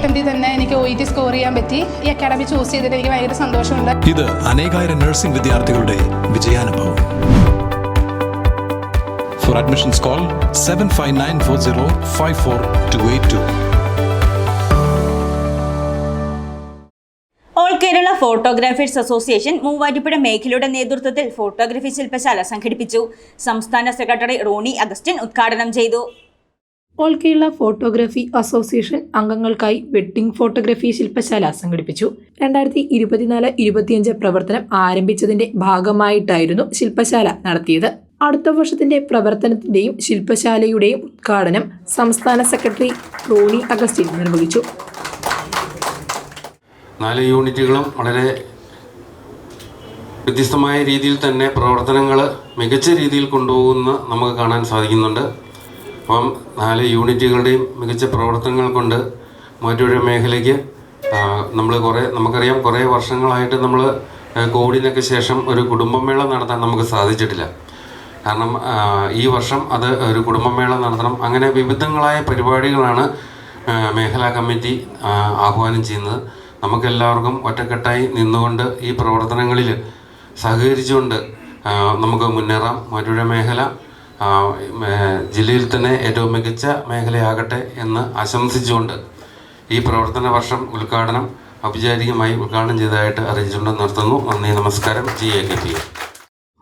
അറ്റംപ്റ്റിൽ തന്നെ എനിക്ക് O E T score ചെയ്യാൻ പറ്റി. ഈ അക്കാഡമി ചൂസ് ചെയ്തിട്ട് എനിക്ക് ഭയങ്കര സന്തോഷമുണ്ട്. ഇത് അനേകായിരം നഴ്സിംഗ് വിദ്യാർത്ഥികളുടെ വിജയാനുഭവം. For admissions call seven five nine four zero five four two eight two all Kerala photographers association Muvattupuzha മേഖലയുടെ നേതൃത്വത്തിൽ ഫോട്ടോഗ്രാഫി ശില്പശാല സംഘടിപ്പിച്ചു. സംസ്ഥാന സെക്രട്ടറി റോണി അഗസ്റ്റിൻ ഉദ്ഘാടനം ചെയ്തു. ഓൾ കേരള ഫോട്ടോഗ്രാഫി അസോസിയേഷൻ അംഗങ്ങൾക്കായി വെഡ്ഡിംഗ് ഫോട്ടോഗ്രാഫി ശില്പശാല സംഘടിപ്പിച്ചു. രണ്ടായിരത്തി ഇരുപത്തിനാല് ഇരുപത്തിയഞ്ച് പ്രവർത്തനം ആരംഭിച്ചതിന്റെ ഭാഗമായിട്ടായിരുന്നു ശില്പശാല നടത്തിയത്. അടുത്ത വർഷത്തിന്റെ പ്രവർത്തനത്തിന്റെയും ശില്പശാലയുടെയും ഉദ്ഘാടനം സംസ്ഥാന സെക്രട്ടറി റോണി അഗസ്റ്റിൻ നിർവഹിച്ചു. നാല് യൂണിറ്റുകളും വളരെ വ്യത്യസ്തമായ രീതിയിൽ തന്നെ പ്രവർത്തനങ്ങൾ മികച്ച രീതിയിൽ കൊണ്ടുപോകുന്ന നമുക്ക് കാണാൻ സാധിക്കുന്നുണ്ട്. അപ്പം നാല് യൂണിറ്റുകളുടെയും മികച്ച പ്രവർത്തനങ്ങൾ കൊണ്ട് മൂവാറ്റുപുഴ മേഖലയ്ക്ക് നമ്മൾ കുറേ നമുക്കറിയാം കുറേ വർഷങ്ങളായിട്ട് നമ്മൾ കോവിഡിനൊക്കെ ശേഷം ഒരു കുടുംബമേള നടത്താൻ നമുക്ക് സാധിച്ചിട്ടില്ല. കാരണം ഈ വർഷം അത് ഒരു കുടുംബമേള നടത്തണം. അങ്ങനെ വിവിധങ്ങളായ പരിപാടികളാണ് മേഖലാ കമ്മിറ്റി ആഹ്വാനം ചെയ്യുന്നത്. നമുക്കെല്ലാവർക്കും ഒറ്റക്കെട്ടായി നിന്നുകൊണ്ട് ഈ പ്രവർത്തനങ്ങളിൽ സഹകരിച്ചുകൊണ്ട് നമുക്ക് മുന്നേറാം. മറ്റൊരു മേഖല ജില്ലയിൽ തന്നെ ഏറ്റവും മികച്ച മേഖലയാകട്ടെ എന്ന് ആശംസിച്ചുകൊണ്ട് ഈ പ്രവർത്തന വർഷം ഉദ്ഘാടനം ഔപചാരികമായി ഉദ്ഘാടനം ചെയ്തതായിട്ട് അറിയിച്ചുകൊണ്ട് നിർത്തുന്നു. നന്ദി നമസ്കാരം. G A K P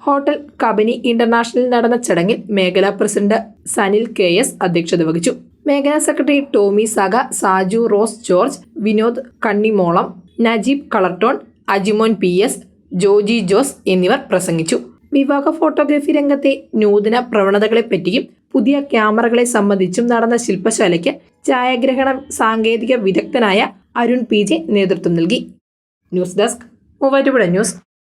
hotel Kabani ഇന്റർനാഷണലിൽ നടന്ന ചടങ്ങിൽ മേഖലാ പ്രസിഡന്റ് സനിൽ കെ എസ് അധ്യക്ഷത വഹിച്ചു. മേഖലാ സെക്രട്ടറി ടോമി സഗ സാജു റോസ് ജോർജ് വിനോദ് കണ്ണിമോളം നജീബ് കളർട്ടോൺ അജിമോൻ പി എസ് ജോജി ജോസ് എന്നിവർ പ്രസംഗിച്ചു. വിവാഹ ഫോട്ടോഗ്രാഫി രംഗത്തെ നൂതന പ്രവണതകളെപ്പറ്റിയും പുതിയ ക്യാമറകളെ സംബന്ധിച്ചും നടന്ന ശില്പശാലയ്ക്ക് ഛായാഗ്രഹണ സാങ്കേതിക വിദഗ്ധനായ അരുൺ പി ജെ നേതൃത്വം നൽകി. News desk Muvattupuzha news.